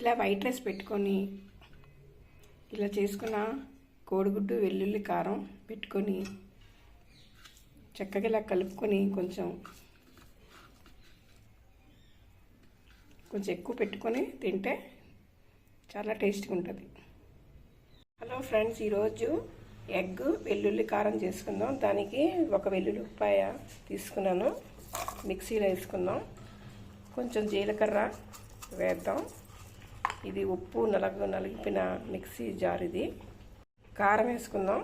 ఇలా white rice పెట్టుకొని ఇలా చేసుకున్న కోడిగుడ్డు వెల్లుల్లి కారం పెట్టుకొని చక్కగా ఇలా కలుపుకొని కొంచెం కొంచెం ఎక్కువ పెట్టుకొని తింటే చాలా టేస్ట్గా ఉంటుంది. హలో ఫ్రెండ్స్ ఈరోజు ఎగ్ వెల్లుల్లి కారం చేసుకుందాం. దానికి ఒక వెల్లుల్లి ఉప్పాయ తీసుకున్నాను. మిక్సీలో వేసుకుందాం. కొంచెం జీలకర్ర వేద్దాం. ఇది ఉప్పు నలగ నలిపిన మిక్సీ జార్ ఇది. కారం వేసుకుందాం.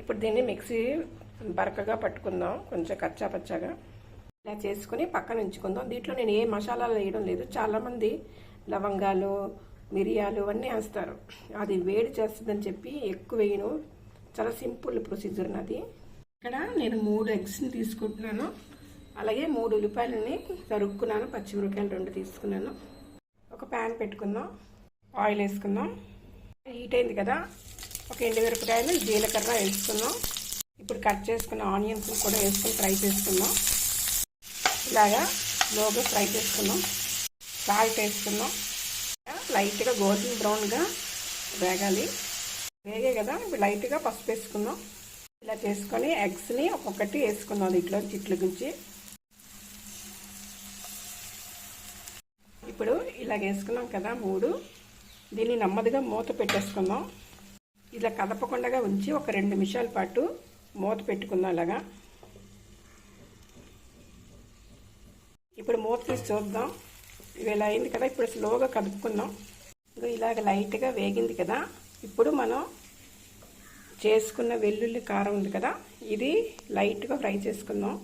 ఇప్పుడు దీన్ని మిక్సీ బరకగా పట్టుకుందాం. కొంచెం కచ్చా పచ్చాగా. ఇలా చేసుకుని పక్కన ఉంచుకుందాం. దీంట్లో నేను ఏ మసాలాలు వేయడం లేదు. చాలామంది లవంగాలు మిరియాలు అన్నీ వేస్తారు. అది వేడి చేస్తుందని చెప్పి ఎక్కువ వేయను. చాలా సింపుల్ ప్రొసీజర్ నాది. ఇక్కడ నేను మూడు ఎగ్స్ని తీసుకుంటున్నాను. అలాగే మూడు ఉల్లిపాయలని తరుక్కున్నాను. పచ్చిమిరపకాయలు రెండు తీసుకున్నాను. ఒక ప్యాన్ పెట్టుకుందాం. ఆయిల్ వేసుకుందాం. హీట్ అయింది కదా ఒక ఎండుమిరపకాయలు జీలకర్ర వేసుకుందాం. ఇప్పుడు కట్ చేసుకున్న ఆనియన్స్ కూడా వేసుకుని ఫ్రై చేసుకుందాం. ఇలాగా లోగా ఫ్రై చేసుకుందాం. సాల్ట్ వేసుకుందాం. లైట్గా గోల్డెన్ బ్రౌన్గా వేగాలి. వేగే కదా ఇప్పుడు లైట్గా పసుపు వేసుకుందాం. ఇలా చేసుకొని ఎగ్స్ని ఒక్కొక్కటి వేసుకుందాం దీంట్లో చిట్లు గురించి ఇలా వేసుకున్నాం కదా మూడు. దీన్ని నెమ్మదిగా మూత పెట్టేసుకుందాం. ఇలా కదపకుండా ఉంచి ఒక రెండు నిమిషాల పాటు మూత పెట్టుకుందాం ఇలాగా. ఇప్పుడు మూత తీసి చూద్దాం. ఇవి ఇలా అయింది కదా ఇప్పుడు స్లోగా కదుపుకుందాం. ఇలాగ లైట్గా వేగింది కదా. ఇప్పుడు మనం చేసుకున్న వెల్లుల్లి కారం ఉంది కదా ఇది లైట్గా ఫ్రై చేసుకుందాం.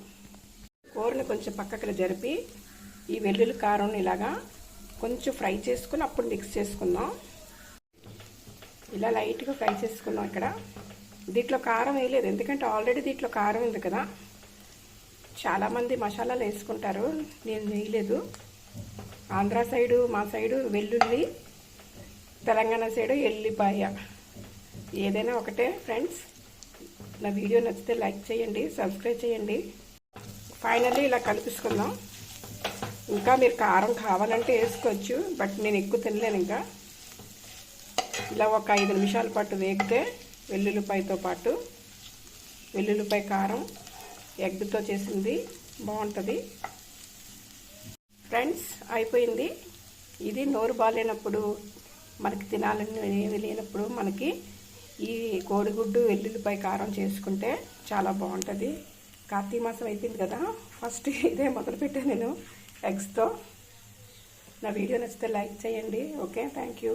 కూరని కొంచెం పక్కకి జరిపి ఈ వెల్లుల్లి కారం ఇలాగా కొంచెం ఫ్రై చేసుకుని అప్పుడు మిక్స్ చేసుకుందాం. ఇలా లైట్గా ఫ్రై చేసుకున్నాం ఇక్కడ. దీంట్లో కారం వేయలేదు ఎందుకంటే ఆల్రెడీ దీంట్లో కారం ఉంది కదా. చాలామంది మసాలాలు వేసుకుంటారు నేను వేయలేదు. ఆంధ్ర సైడు మా సైడు వెల్లుల్లి తెలంగాణ సైడు ఎల్లిపాయ. ఏదైనా ఒకటే ఫ్రెండ్స్. నా వీడియో నచ్చితే లైక్ చేయండి సబ్స్క్రైబ్ చేయండి. ఫైనల్లీ ఇలా కలిపిసుకుందాం. ఇంకా మీరు కారం కావాలంటే వేసుకోవచ్చు బట్ నేను ఎక్కువ తినలేను ఇంకా. ఇలా ఒక ఐదు నిమిషాల పాటు వేగితే వెల్లుల్లిపాయతో పాటు వెల్లుల్లిపాయ కారం ఎగ్తో చేసింది బాగుంటుంది. ఫ్రెండ్స్ అయిపోయింది. ఇది నోరు బాగాలేనప్పుడు మనకి తినాలని ఏది లేనప్పుడు మనకి ఈ కోడిగుడ్డు వెల్లుల్లిపాయ కారం చేసుకుంటే చాలా బాగుంటుంది. కార్తీక మాసం అయిపోయింది కదా ఫస్ట్ ఇదే మొదలుపెట్టాను నేను. ఎగ్స్తో నా వీడియో నచ్చితే లైక్ చేయండి. Okay thank you